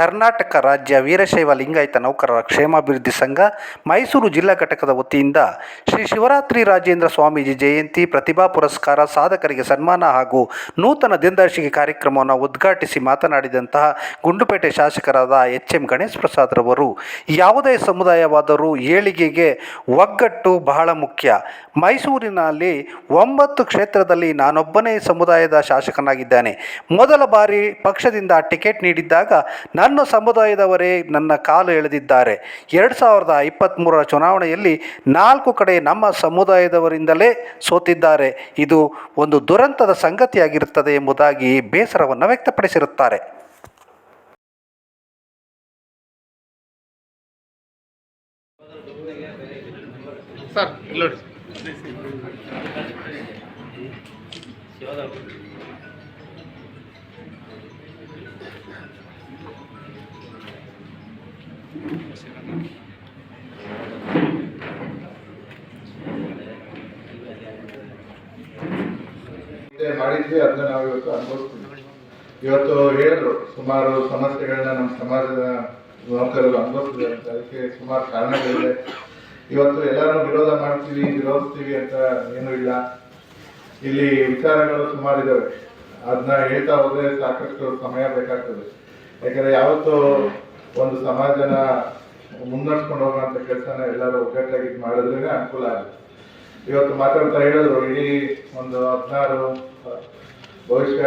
ಕರ್ನಾಟಕ ರಾಜ್ಯ ವೀರಶೈವ ಲಿಂಗಾಯತ ನೌಕರರ ಕ್ಷೇಮಾಭಿವೃದ್ಧಿ ಸಂಘ ಮೈಸೂರು ಜಿಲ್ಲಾ ಘಟಕದ ವತಿಯಿಂದ ಶ್ರೀ ಶಿವರಾತ್ರಿ ರಾಜೇಂದ್ರ ಸ್ವಾಮೀಜಿ ಜಯಂತಿ ಪ್ರತಿಭಾ ಪುರಸ್ಕಾರ ಸಾಧಕರಿಗೆ ಸನ್ಮಾನ ಹಾಗೂ ನೂತನ ದಿನದರ್ಶಿಗೆ ಕಾರ್ಯಕ್ರಮವನ್ನು ಉದ್ಘಾಟಿಸಿ ಮಾತನಾಡಿದಂತಹ ಗುಂಡುಪೇಟೆ ಶಾಸಕರಾದ ಎಚ್ ಎಂ ಗಣೇಶ್ ಪ್ರಸಾದ್ ರವರು, ಯಾವುದೇ ಸಮುದಾಯವಾದರೂ ಏಳಿಗೆಗೆ ಒಗ್ಗಟ್ಟು ಬಹಳ ಮುಖ್ಯ. ಮೈಸೂರಿನಲ್ಲಿ ಒಂಬತ್ತು ಕ್ಷೇತ್ರದಲ್ಲಿ ನಾನೊಬ್ಬನೇ ಸಮುದಾಯದ ಶಾಸಕನಾಗಿದ್ದಾನೆ. ಮೊದಲ ಬಾರಿ ಪಕ್ಷದಿಂದ ಟಿಕೆಟ್ ನೀಡಿದ್ದಾಗ ನನ್ನ ಸಮುದಾಯದವರೇ ನನ್ನ ಕಾಲು ಎಳೆದಿದ್ದಾರೆ. ಎರಡು ಸಾವಿರದ ಇಪ್ಪತ್ತ್ಮೂರರ ಚುನಾವಣೆಯಲ್ಲಿ ನಾಲ್ಕು ಕಡೆ ನಮ್ಮ ಸಮುದಾಯದವರಿಂದಲೇ ಸೋತಿದ್ದಾರೆ. ಇದು ಒಂದು ದುರಂತದ ಸಂಗತಿಯಾಗಿರುತ್ತದೆ ಎಂಬುದಾಗಿ ಬೇಸರವನ್ನು ವ್ಯಕ್ತಪಡಿಸಿರುತ್ತಾರೆ. ಸರ್ ಮಾಡಿದ್ವಿ, ಅದನ್ನ ನಾವು ಇವತ್ತು ಅನುಭವಿಸ್ತೀವಿ. ಇವತ್ತು ಹೇಳಿದ್ರು, ಸುಮಾರು ಸಮಸ್ಯೆಗಳನ್ನ ನಮ್ಮ ಸಮಾಜದ ನೌಕರರು ಅನುಭವಿಸ್ತಿದ್ದಾರೆ ಅಂತ. ಅದಕ್ಕೆ ಸುಮಾರು ಕಾರಣಗಳಿದೆ. ಇವತ್ತು ಎಲ್ಲರೂ ವಿರೋಧ ಮಾಡ್ತೀವಿ, ವಿರೋಧಿಸ್ತೀವಿ ಅಂತ ಏನೂ ಇಲ್ಲ. ಇಲ್ಲಿ ವಿಚಾರಗಳು ಸುಮಾರು ಇದಾವೆ ಅದನ್ನ ಹೇಳ್ತಾ ಹೋದ್ರೆ ಸಾಕಷ್ಟು ಸಮಯ ಬೇಕಾಗ್ತದೆ. ಯಾಕಂದ್ರೆ ಯಾವತ್ತು ಒಂದು ಸಮಾಜನ ಮುನ್ನಡೆಸ್ಕೊಂಡು ಹೋಗುವಂತ ಕೆಲಸನ ಎಲ್ಲರೂ ಒಗ್ಗಟ್ಟಾಗಿ ಮಾಡಿದ್ರೆ ಅನುಕೂಲ ಆಗುತ್ತೆ. ಇವತ್ತು ಮಾತಾಡ್ತಾ ಹೇಳಿದ್ರು, ಇಡೀ ಒಂದು ಹದಿನಾರು ಬಹುಶಃ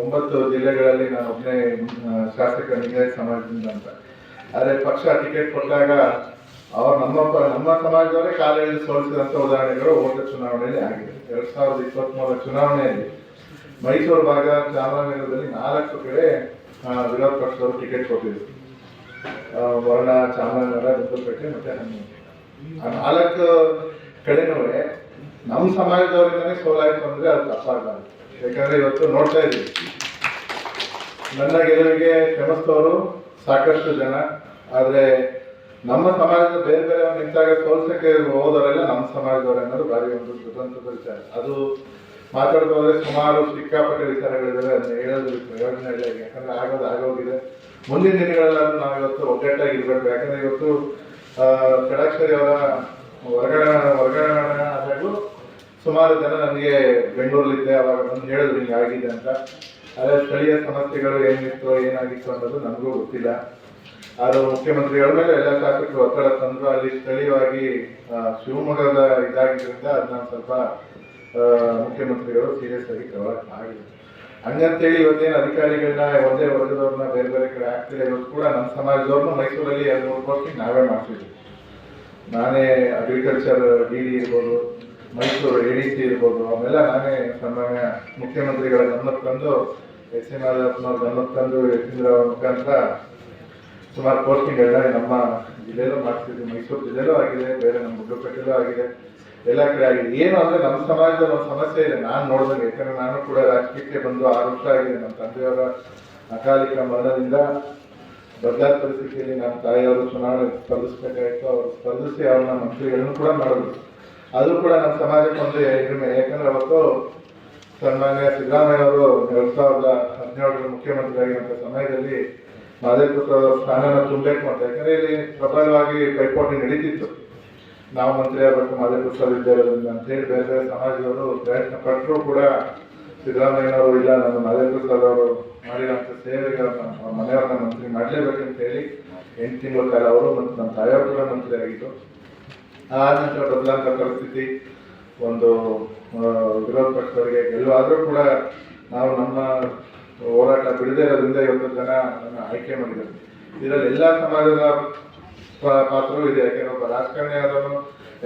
ಒಂಬತ್ತು ಜಿಲ್ಲೆಗಳಲ್ಲಿ ನಾನು ಒಬ್ಬನೇ ಶಾಸಕ ಲಿಂಗಾಯತ ಸಮಾಜದಿಂದ ಅಂತ ಆದರೆ ಪಕ್ಷ ಟಿಕೆಟ್ ಕೊಟ್ಟಾಗ ಅವ್ರು ನಮ್ಮ ನಮ್ಮ ಸಮಾಜದವರೇ ಕಾಲೇಜಲ್ಲಿ ಸೋಲಿಸಿದಂಥ ಉದಾಹರಣೆಗಳು ಓಟ ಚುನಾವಣೆಯಲ್ಲಿ ಆಗಿದೆ. ಎರಡ್ ಸಾವಿರದ ಇಪ್ಪತ್ತ್ಮೂರರ ಚುನಾವಣೆಯಲ್ಲಿ ಮೈಸೂರು ಭಾಗ, ಚಾಮರಾಜನಗರದಲ್ಲಿ ನಾಲ್ಕು ಕಡೆ ವಿರೋಧ ಪಕ್ಷದವರು ಟಿಕೆಟ್ ಕೊಟ್ಟಿದ್ರು. ವರ್ಣ ಚಾಮರಾಜನಗರ ಗುಂಡ್ಲುಪೇಟೆ ಮತ್ತೆ ಹನ್ನೂರು ಆ ನಾಲ್ಕು ಕಡೆನೂ ನಮ್ಮ ಸಮಾಜದವರಿಂದನೇ ಸೋಲಾಯಿತು ಅಂದ್ರೆ ಅದು ತಪ್ಪಾಗಲ್ಲ. ಯಾಕಂದ್ರೆ ಇವತ್ತು ನೋಡ್ತಾ ಇದ್ದೀವಿ. ನನ್ನ ಗೆಲುವಿಗೆ ಶ್ರಮಿಸಿದವರು ಸಾಕಷ್ಟು ಜನ. ಆದ್ರೆ ನಮ್ಮ ಸಮಾಜದ ಬೇರೆ ಬೇರೆ ನಿಂತಾಗ ಸೋಲ್ಸಕ್ಕೆ ಹೋದವರೆಲ್ಲ ನಮ್ಮ ಸಮಾಜದವರು ಅನ್ನೋದು ಭಾರಿ ಒಂದು ಸ್ವತಂತ್ರ ವಿಚಾರ. ಅದು ಮಾತಾಡ್ತಾ ಹೋದ್ರೆ ಸುಮಾರು ಸಿಕ್ಕಾಪಟ್ಟೆ ವಿಚಾರಗಳಿದ್ದಾರೆ ಅದನ್ನ ಹೇಳೋದು ಪ್ರಯೋಜನ ಇಲ್ಲ. ಯಾಕಂದ್ರೆ ಆಗೋದು ಆಗೋಗಿದೆ. ಮುಂದಿನ ದಿನಗಳಲ್ಲಾದ್ರೂ ನಾವು ಇವತ್ತು ಒಗ್ಗಟ್ಟಾಗಿ ಇರ್ಬೇಕು ಯಾಕಂದ್ರೆ ಇವತ್ತು ಆ, ಷಡಾಕ್ಷರಿ ಅವರ ಹೊರಗಡೆ ಹೊರಗಡೆ ಆದಾಗೂ ಸುಮಾರು ಜನ ನನಗೆ ಬೆಂಗಳೂರಲ್ಲಿದ್ದೆ. ಅವಾಗ ಬಂದು ಹೇಳಿದ್ರು ಹಿಂಗೆ ಆಗಿದೆ ಅಂತ. ಆದರೆ ಸ್ಥಳೀಯ ಸಮಸ್ಯೆಗಳು ಏನಿತ್ತು ಏನಾಗಿತ್ತು ಅನ್ನೋದು ನನಗೂ ಗೊತ್ತಿಲ್ಲ. ಆದರೂ ಮುಖ್ಯಮಂತ್ರಿಗಳ ಮೇಲೆ ಎಲ್ಲ ಶಾಸಕರು ಒತ್ತಡ ತಂದ್ರು ಅಲ್ಲಿ ಸ್ಥಳೀಯವಾಗಿ ಶಿವಮೊಗ್ಗದ ಇದಾಗಿದ್ದರಿಂದ ಅದನ್ನ ಸ್ವಲ್ಪ ಮುಖ್ಯಮಂತ್ರಿಗಳು ಸೀರಿಯಸ್ ಆಗಿ ತಗೊಳಕ್ ಆಗಿದೆ ಹಂಗಂತೇಳಿ ಇವತ್ತೇನು ಅಧಿಕಾರಿಗಳನ್ನ, ಒಂದೇ ವರ್ಗದವ್ರನ್ನ ಬೇರೆ ಬೇರೆ ಕಡೆ ಆಗ್ತಿಲ್ಲ ಇವತ್ತು ಕೂಡ ನಮ್ಮ ಸಮಾಜದವ್ರನ್ನ ಮೈಸೂರಲ್ಲಿ ಎರಡು ಮೂರು ಪೋಸ್ಟಿಂಗ್ ನಾವೇ ಮಾಡ್ತಿದ್ವಿ ನಾನೇ ಅಗ್ರಿಕಲ್ಚರ್ ಡಿ ಡಿ ಇರ್ಬೋದು, ಮೈಸೂರು ಎ ಡಿ ಸಿ ಇರ್ಬೋದು ಅವೆಲ್ಲ ನಾನೇ ಸಾಮಾನ್ಯ ಮುಖ್ಯಮಂತ್ರಿಗಳ ಗಮನಕ್ಕೆ ತಂದು, ಎಸ್ ಎಂ ಆದಪ್ಪನವ್ರ ಗಮನಕ್ಕೆ ತಂದು ಯತೀಂದ್ರ ಅವ್ರ ಮುಖಾಂತರ ಸುಮಾರು ಪೋಸ್ಟಿಂಗ್ಗಳನ್ನ ನಮ್ಮ ಜಿಲ್ಲೆಯಲ್ಲೂ ಮಾಡ್ತಿದ್ವಿ ಮೈಸೂರು ಜಿಲ್ಲೆಯಲ್ಲೂ ಆಗಿದೆ, ಬೇರೆ ನಮ್ಮ ಗುಡ್ಡಪೇಟೆಯಲ್ಲೂ ಆಗಿದೆ. ಎಲ್ಲ ಕಡೆ ಆಗಿದೆ ಏನು ಅಂದ್ರೆ ನಮ್ಮ ಸಮಾಜದ ಒಂದು ಸಮಸ್ಯೆ ಇದೆ. ನಾನು ನೋಡಿದಂಗೆ ಯಾಕಂದ್ರೆ ನಾನು ಕೂಡ ರಾಜಕೀಯಕ್ಕೆ ಬಂದು ಆರು ವರ್ಷ ಆಗಿದೆ. ನಮ್ಮ ತಂದೆಯವರ ಅಕಾಲಿಕ ಮರಣದಿಂದ ಬದಲಾದ ಪರಿಸ್ಥಿತಿಯಲ್ಲಿ ನಮ್ಮ ತಾಯಿಯವರು ಚುನಾವಣೆ ಸ್ಪರ್ಧಿಸ್ಬೇಕಾಯ್ತು. ಅವರು ಸ್ಪರ್ಧಿಸಿ ಅವ್ರನ್ನ ಮಂತ್ರಿಗಳನ್ನು ಕೂಡ ಮಾಡಿದ್ರು ಅದು ಕೂಡ ನಮ್ಮ ಸಮಾಜಕ್ಕೆ ಒಂದು ಹೆಮ್ಮೆ. ಯಾಕಂದ್ರೆ ಅವತ್ತು ಸನ್ಮಾನ್ಯ ಸಿದ್ದರಾಮಯ್ಯ ಅವರು ಎರಡ್ ಸಾವಿರದ ಹದಿನೇಳರ ಮುಖ್ಯಮಂತ್ರಿ ಆಗಿರುವಂತ ಸಮಯದಲ್ಲಿ ಮಾದೇಪುತ್ರ ಸ್ಥಾನನ ತುಂಬಬೇಕು ಅಂತ. ಯಾಕಂದ್ರೆ ಇಲ್ಲಿ ಪ್ರಬಲವಾಗಿ ಪೈಪೋಟಿ ನಡೀತಿತ್ತು. ನಾವು ಮಂತ್ರಿ ಆಗಬೇಕು ಮಾದೇಪುತ್ರ ಅಂತ ಹೇಳಿ ಬೇರೆ ಬೇರೆ ಸಮಾಜದವರು ಪ್ರಯತ್ನ ಪಟ್ಟರು ಕೂಡ ಸಿದ್ದರಾಮಯ್ಯನವರು ಇಲ್ಲ ನಾನು ಸರ್ ಅವರು ಮಾಡಿರೋಂಥ ಸೇವೆಗಳನ್ನ ಅವ್ರ ಮನೆಯವ್ರನ್ನ ಮಂತ್ರಿ ಮಾಡಲೇಬೇಕಂತ ಹೇಳಿ ಎಂಟು ತಿಂಗಳ ಕಾಲ ಅವರು ಮತ್ತು ನಮ್ಮ ತಾಯಿಯವರು ಕೂಡ ಮಂತ್ರಿ ಆಗಿತ್ತು ಆ ನಂತರ ಬದಲಾಂತ ಪರಿಸ್ಥಿತಿ, ಒಂದು ವಿರೋಧ ಪಕ್ಷದವರಿಗೆ ಗೆಲ್ಲುವಾದರೂ ಕೂಡ ನಾವು ನಮ್ಮ ಹೋರಾಟ ಬಿಡದೇ ಇರೋದ್ರಿಂದ ಇವತ್ತು ಜನ ಆಯ್ಕೆ ಮಾಡಿದ್ದಾರೆ. ಇದರಲ್ಲಿ ಎಲ್ಲ ಸಮಾಜದ ಪಾತ್ರವೂ ಇದೆ, ಯಾಕೆಂದ್ರೆ ಒಬ್ಬ ರಾಜಕಾರಣಿ ಆದವನು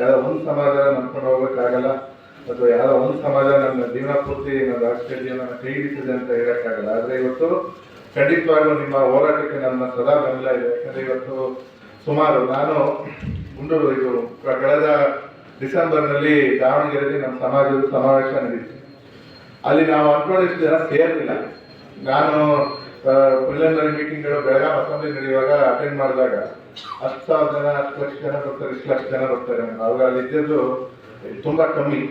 ಯಾರೋ ಒಂದು ಸಮಾಜ ನಂಬ್ಕೊಂಡು ಹೋಗ್ಬೇಕಾಗಲ್ಲ, ಅಥವಾ ಯಾರೋ ಒಂದು ಸಮಾಜ ನನ್ನ ಜೀವನ ಪೂರ್ತಿ ನನ್ನ ರಾಜಕೀಯ ಜೀವನ ಕೈ ಹಿಡಿತದೆ ಅಂತ ಹೇಳಕ್ಕಾಗಲ್ಲ. ಆದರೆ ಇವತ್ತು ಖಂಡಿತವಾಗ್ಲೂ ನಿಮ್ಮ ಹೋರಾಟಕ್ಕೆ ನನ್ನ ಸದಾ ಬೆಂಬಲ ಇದೆ. ಯಾಕಂದ್ರೆ ಇವತ್ತು ಸುಮಾರು ನಾನು ಗುಂಡೂರು, ಇದು ಕಳೆದ ಡಿಸೆಂಬರ್ನಲ್ಲಿ ದಾವಣಗೆರೆಯಲ್ಲಿ ನಮ್ಮ ಸಮಾಜದ ಸಮಾವೇಶ ನಡೀತು ಅಲ್ಲಿ ನಾವು ಅನ್ಕೊಂಡಿಷ್ಟು ಜನ ಸೇರ್ಲಿಲ್ಲ. ನಾನು ಪ್ರಿಲಿಮಿನರಿ ಮೀಟಿಂಗ್ಗಳು ಬೆಳಗಾವಿ ಅಸೆಂಬ್ಲಿ ನಡೆಯುವಾಗ ಅಟೆಂಡ್ ಮಾಡಿದಾಗ ಹತ್ತು ಸಾವಿರ ಜನ, ಹತ್ತು ಲಕ್ಷ ಜನ ಬರ್ತಾರೆ, ಇಷ್ಟು ಲಕ್ಷ ಜನ ಬರ್ತಾರೆ. ಅವಾಗ ಅಲ್ಲಿ ಇದ್ದಿದ್ದು ತುಂಬಾ ಕಮ್ಮಿ.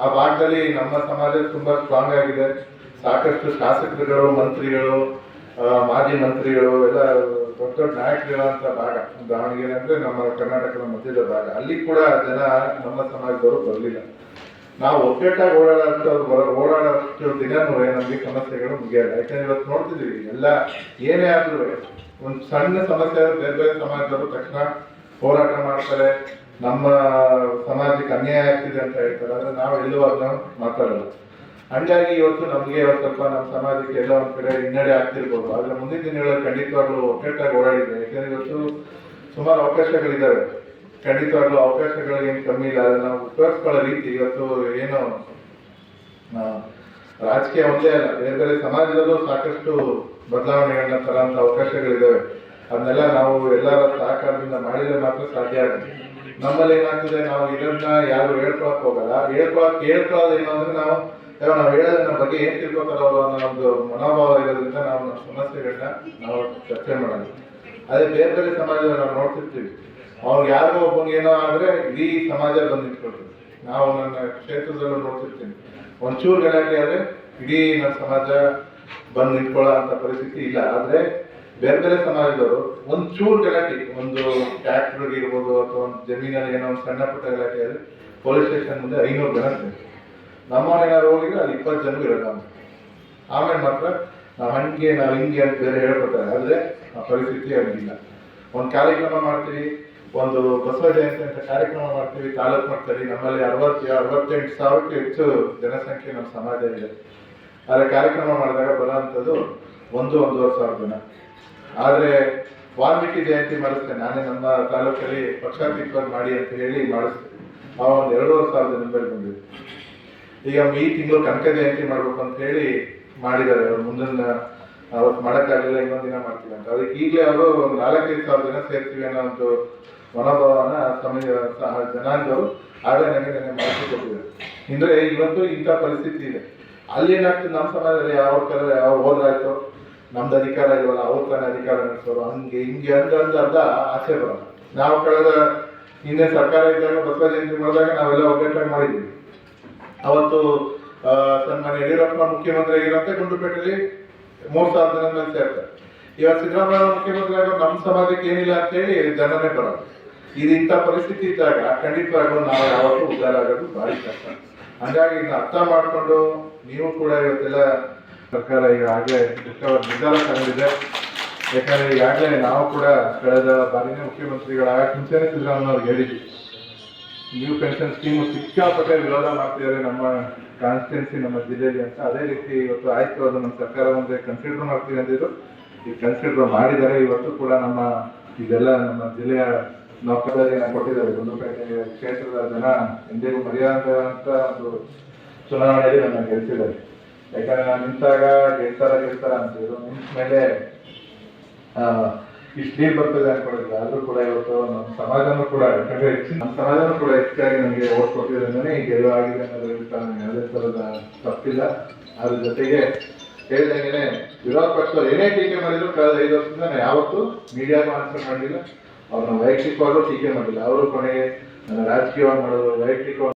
ಆ ಭಾಗದಲ್ಲಿ ನಮ್ಮ ಸಮಾಜ ತುಂಬಾ ಸ್ಟ್ರಾಂಗ್ ಆಗಿದೆ. ಸಾಕಷ್ಟು ಶಾಸಕರುಗಳು, ಮಂತ್ರಿಗಳು ಮಾಜಿ ಮಂತ್ರಿಗಳು, ಎಲ್ಲ ದೊಡ್ಡ ದೊಡ್ಡ ನಾಯಕರಿರುವಂಥ ಭಾಗ. ದಾವಣಗೆರೆ ಅಂದರೆ ನಮ್ಮ ಕರ್ನಾಟಕದ ಮಧ್ಯದ ಭಾಗ. ಅಲ್ಲಿ ಕೂಡ ಜನ ನಮ್ಮ ಸಮಾಜದವರು ಬರಲಿಲ್ಲ. ನಾವು ಒಗ್ಗಟ್ಟಾಗಿ ಓಡಾಡೋ ಓಡಾಡೋಷ್ಟು ದಿನನೂ ನಮಗೆ ಸಮಸ್ಯೆಗಳು ಮುಗಿಯಲ್ಲ. ಯಾಕಂದ್ರೆ ಇವತ್ತು ನೋಡ್ತಿದ್ದೀವಿ, ಎಲ್ಲ ಏನೇ ಆದ್ರೂ ಒಂದು ಸಣ್ಣ ಸಮಸ್ಯೆ ಆದ್ರೆ ಬೇರೆ ಬೇರೆ ಸಮಾಜದವರು ತಕ್ಷಣ ಹೋರಾಟ ಮಾಡ್ತಾರೆ. ನಮ್ಮ ಸಮಾಜಕ್ಕೆ ಅನ್ಯಾಯ ಆಗ್ತಿದೆ ಅಂತ ಹೇಳ್ತಾರೆ. ಆದರೆ ನಾವು ಎಲ್ಲೂ ಅದನ್ನ ಮಾತಾಡಲ್ಲ. ಹಂಗಾಗಿ ಇವತ್ತು ನಮಗೆ ಇವತ್ತು ಸ್ವಲ್ಪ ನಮ್ಮ ಸಮಾಜಕ್ಕೆ ಎಲ್ಲ ಒಂದ್ ಕಡೆ ಹಿನ್ನಡೆ ಆಗ್ತಿರ್ಬೋದು. ಆದ್ರೆ ಮುಂದಿನ ದಿನಗಳಲ್ಲಿ ಖಂಡಿತವಾಗ್ಲೂ ಒಗ್ಗಟ್ಟಾಗಿ ಓಡಾಡಿದ್ದಾರೆ ಯಾಕಂದ್ರೆ ಇವತ್ತು ಸುಮಾರು ಅವಕಾಶಗಳಿದ್ದಾವೆ ಖಂಡಿತವಾಗ್ಲೂ ಅವಕಾಶಗಳು ಏನು ಕಮ್ಮಿ ಇಲ್ಲ, ಅದನ್ನ ಉಪಯೋಗಿಸ್ಕೊಳ್ಳೋ ರೀತಿ ಇವತ್ತು ಏನು ರಾಜಕೀಯ ಒಂದೇ ಅಲ್ಲ, ಬೇರೆ ಬೇರೆ ಸಮಾಜದಲ್ಲೂ ಸಾಕಷ್ಟು ಬದಲಾವಣೆಗಳನ್ನ ತರೋಂಥ ಅವಕಾಶಗಳಿದ್ದಾವೆ ಅದನ್ನೆಲ್ಲ ನಾವು ಎಲ್ಲರ ಸಹಕಾರದಿಂದ ಮಾಡಿದ್ರೆ ಮಾತ್ರ ಸಾಧ್ಯ ಆಗುತ್ತೆ. ನಮ್ಮಲ್ಲಿ ಏನಾಗ್ತದೆ, ನಾವು ಇದನ್ನ ಯಾರು ಹೇಳ್ಕೊಳಕ್ ಹೋಗಲ್ಲ. ಹೇಳ್ಕೊಳಕ್ ಹೇಳ್ಕೊಳ್ಳೋದು ಏನು ಅಂದ್ರೆ ನಾವು ನಾವು ಹೇಳೋದ್ರ ಬಗ್ಗೆ ಏನ್ ತಿಳ್ಕೊತಾರೋ ಅನ್ನೋ ಒಂದು ಮನೋಭಾವ ಇರೋದ್ರಿಂದ ನಾವು ನಮ್ಮ ಸಮಸ್ಯೆಗಳನ್ನ ನಾವು ಚರ್ಚೆ ಮಾಡೋದು. ಅದೇ ಬೇರೆ ಬೇರೆ ಸಮಾಜದಲ್ಲಿ ನಾವು ನೋಡ್ತಿರ್ತೀವಿ. ಅವ್ರಿಗೆ ಯಾರಿಗೋ ಒಬ್ಬನಿಗೆ ಏನೋ ಆದ್ರೆ ಇಡೀ ಸಮಾಜ ಬಂದು ನಾವು ನನ್ನ ಕ್ಷೇತ್ರದಲ್ಲೂ ನೋಡ್ತಿರ್ತೀನಿ. ಒಂಚೂರು ಗಲಾಟೆ ಆದ್ರೆ ಇಡೀ ನಮ್ಮ ಸಮಾಜ ಬಂದು ನಿಂತ್ಕೊಳ್ಳೋ ಅಂತ ಪರಿಸ್ಥಿತಿ ಇಲ್ಲ. ಆದ್ರೆ ಬೇರೆ ಬೇರೆ ಸಮಾಜದವರು ಒಂಚೂರು ಗಲಾಟೆ, ಒಂದು ಟ್ಯಾಕ್ಟ್ರಿಗೆ ಇರ್ಬೋದು ಅಥವಾ ಒಂದು ಜಮೀನಲ್ಲಿ ಏನೋ ಒಂದು ಸಣ್ಣ ಪುಟ್ಟ ಗಲಾಟೆ ಆದ್ರೆ ಪೊಲೀಸ್ ಸ್ಟೇಷನ್ ಮುಂದೆ ಐನೂರು ಜನ ನಮ್ಮವ್ರು ನಮ್ಮನೇನಾದ್ರು ಹೋಗಿದ್ರೆ ಅಲ್ಲಿ ಇಪ್ಪತ್ತು ಜನ ಇರಲ್ಲ ಆಮೇಲೆ ಮಾತ್ರ ನಾವು ಹಂಗೆ, ನಾವು ಹಿಂಗೆ ಅಂತ ಬೇರೆ ಹೇಳ್ಕೊತಾರೆ ಆದರೆ ಆ ಪರಿಸ್ಥಿತಿ ಆಗಿಲ್ಲ ಒಂದು ಕಾರ್ಯಕ್ರಮ ಮಾಡ್ತೀವಿ ಒಂದು ಬಸವ ಜಯಂತಿ ಅಂತ ಕಾರ್ಯಕ್ರಮ ಮಾಡ್ತೀವಿ, ತಾಲೂಕು ಮಟ್ಟದಲ್ಲಿ. ನಮ್ಮಲ್ಲಿ ಅರವತ್ತು ಅರವತ್ತೆಂಟು ಸಾವಿರಕ್ಕೆ ಹೆಚ್ಚು ಜನಸಂಖ್ಯೆ ನಮ್ಮ ಸಮಾಜ ಇದೆ. ಆದರೆ ಕಾರ್ಯಕ್ರಮ ಮಾಡಿದಾಗ ಬರೋಂಥದ್ದು ಒಂದು ಒಂದೂವರೆ ಸಾವಿರ ಜನ. ಆದರೆ ವಾಲ್ಮೀಕಿ ಜಯಂತಿ ಮಾಡಿಸ್ತೇನೆ. ನಾನೇ ನಮ್ಮ ತಾಲೂಕಲ್ಲಿ ಪಕ್ಷಾತೀತವಾಗಿ ಮಾಡಿ ಅಂತ ಹೇಳಿ ಮಾಡಿಸ್ತೇನೆ. ಆ ಒಂದು ಎರಡೂವರೆ ಸಾವಿರ ಜನ ಮೇಲೆ ಬಂದಿದೆ. ಈಗ ಈ ತಿಂಗಳು ಕನಕ ಜಯಂತಿ ಮಾಡ್ಬೇಕು ಅಂತ ಹೇಳಿ ಮಾಡಿದ್ದಾರೆ. ಮುಂದಿನ ಅವತ್ತು ಮಾಡೋಕ್ಕಾಗಲಿಲ್ಲ, ಇನ್ನೊಂದು ದಿನ ಮಾಡ್ತೀವಿ ಅಂತ. ಅದಕ್ಕೆ ಈಗಲೇ ಅವರು ಒಂದು ನಾಲ್ಕೈದು ಸಾವಿರ ಜನ ಸೇರ್ತೀವಿ ಅನ್ನೋ ಒಂದು ಮನೋಭಾವನ ಸಮಯ ಜನಾಂಗದವರು ಆಗಲೇ ನನಗೆ ನನಗೆ ಮಾಹಿತಿ ಕೊಟ್ಟಿದ್ದಾರೆ. ಅಂದ್ರೆ ಇವತ್ತು ಇಂಥ ಪರಿಸ್ಥಿತಿ ಇದೆ. ಅಲ್ಲಿ ಏನಾಗ್ತದೆ, ನಮ್ಮ ಸಮಾಜದಲ್ಲಿ ಯಾವ ಕಲ ಯಾವ ಹೋದ್ರಾಯ್ತು ನಮ್ದು ಅಧಿಕಾರ ಇಲ್ವಲ್ಲ, ಅವ್ರ ತಾನೇ ಅಧಿಕಾರ ನಡೆಸೋರು, ಹಂಗೆ ಹಿಂಗೆ ಅಂತ ಅಂತ ಆಸೆ ಬರಲ್ಲ ನಾವು ಕಳೆದ ಹಿಂದೆ ಸರ್ಕಾರ ಇದ್ದಾಗ, ಬಸವ ಜಯಂತಿ ಮಾಡಿದಾಗ ನಾವೆಲ್ಲ ಒಗ್ಗಟ್ಟಾಗಿ ಮಾಡಿದ್ವಿ. ಅವತ್ತು ಸನ್ಮಾನ್ಯ ಯಡಿಯೂರಪ್ಪ ಮುಖ್ಯಮಂತ್ರಿ ಆಗಿರೋಂಥ ಗುಂಡ್ಲುಪೇಟೆಯಲ್ಲಿ ಮೂರ್ ಸಾವಿರ ಜನ ಮೇಲೆ ಸೇರ್ತಾರೆ ಇವತ್ತು ಸಿದ್ದರಾಮಯ್ಯ ಮುಖ್ಯಮಂತ್ರಿ ಆಗೋ ನಮ್ಮ ಸಮಾಜಕ್ಕೆ ಏನಿಲ್ಲ ಅಂತ ಹೇಳಿ ಜನನೇ ಬರೋದು. ಇದು ಇಂಥ ಪರಿಸ್ಥಿತಿ ಇದ್ದಾಗ ಖಂಡಿತವಾಗ್ಲೂ ನಾವು ಯಾವತ್ತೂ ಉದ್ಧಾರ ಆಗೋದು ಭಾರಿ ಕಷ್ಟ. ಹಂಗಾಗಿ ಇದನ್ನ ಅರ್ಥ ಮಾಡಿಕೊಂಡು ನೀವು ಕೂಡ ಇವತ್ತೆಲ್ಲ ಸರ್ಕಾರ ಈಗಾಗಲೇ ನಿರ್ಧಾರ ತಗೊಂಡಿದೆ. ಯಾಕಂದ್ರೆ ಈಗಾಗಲೇ ನಾವು ಕೂಡ ಕಳೆದ ಬಾರಿನೇ ಮುಖ್ಯಮಂತ್ರಿಗಳಾಗ ಮುಂಚೆನೇ ಸಿದ್ದರಾಮಯ್ಯ ಅವ್ರಿಗೆ ಹೇಳಿದ್ವಿ ನ್ಯೂ ಪೆನ್ಷನ್ ಸ್ಕೀಮು ಸಿಕ್ಕಾಪಟ್ಟೆ ವಿರೋಧ ಮಾಡ್ತಿದ್ದಾರೆ ನಮ್ಮ ಕಾನ್ಸ್ಟಿಟ್ಯೂನ್ಸಿ ನಮ್ಮ ಜಿಲ್ಲೆಯಲ್ಲಿ ಅಂತ. ಅದೇ ರೀತಿ ಇವತ್ತು ಆಯಿತು, ಅದು ನಮ್ಮ ಸರ್ಕಾರ ಮುಂದೆ ಕನ್ಸಿಡರ್ ಮಾಡ್ತೀವಿ ಅಂದಿದ್ರು ಈ ಕನ್ಸಿಡರ್ ಮಾಡಿದ್ದಾರೆ ಇವತ್ತು ಕೂಡ ನಮ್ಮ ಇದೆಲ್ಲ ನಮ್ಮ ಜಿಲ್ಲೆಯ ನೌಕರರಿಗೆ ಕೊಟ್ಟಿದ್ದಾರೆ. ಗುಂಡ್ಲುಪೇಟೆ ಕ್ಷೇತ್ರದ ಜನ, ಎಂದಿಗೂ ಅಂತ ಒಂದು ಚುನಾವಣೆಯಲ್ಲಿ ನನ್ನ ಗೆಲ್ಸಿದ್ದಾರೆ. ಯಾಕಂದ್ರೆ ನಾನು ನಿಂತಾಗ ಗೆಲ್ತಾರ ಗೆಲ್ತಾರ ಅಂತಿದ್ರು ನಿಂತ ಮೇಲೆ ಇಷ್ಟು ನೀರು ಬರ್ತದೆ ಅನ್ಕೊಂಡಿಲ್ಲ ಆದ್ರೂ ಕೂಡ ಇವತ್ತು ನಮ್ಮ ಸಮಾಜನೂ ಕೂಡ ಯಾಕಂದ್ರೆ ನಮ್ಮ ಸಮಾಜನೂ ಕೂಡ ಹೆಚ್ಚಾಗಿ ನಮಗೆ ಓಟ್ ಕೊಟ್ಟಿರೋದ್ರಿಂದನೇ ಈ ಗೆಲುವು ಆಗಿದೆ ಅನ್ನೋದ್ರಲ್ಲಿ ತಾನು ಯಾವುದೇ ಥರದ ತಪ್ಪಿಲ್ಲ. ಅದ್ರ ಜೊತೆಗೆ ಹೇಳ್ದಂಗೆನೆ ವಿರೋಧ ಪಕ್ಷದವ್ರು ಏನೇ ಟೀಕೆ ಮಾಡಿದ್ರು ಕಳೆದ ಐದು ವರ್ಷದಿಂದ ನಾನು ಯಾವತ್ತೂ ಮೀಡಿಯಾಗೂ ಆನ್ಸರ್ ಮಾಡಲಿಲ್ಲ ಅವ್ರನ್ನ ವೈಯಕ್ತಿಕವಾಗೂ ಟೀಕೆ ಮಾಡಿಲ್ಲ. ಅವರು ಕೊನೆಗೆ ರಾಜಕೀಯವಾಗಿ ಮಾಡೋದು, ವೈಯಕ್ತಿಕವಾಗಿ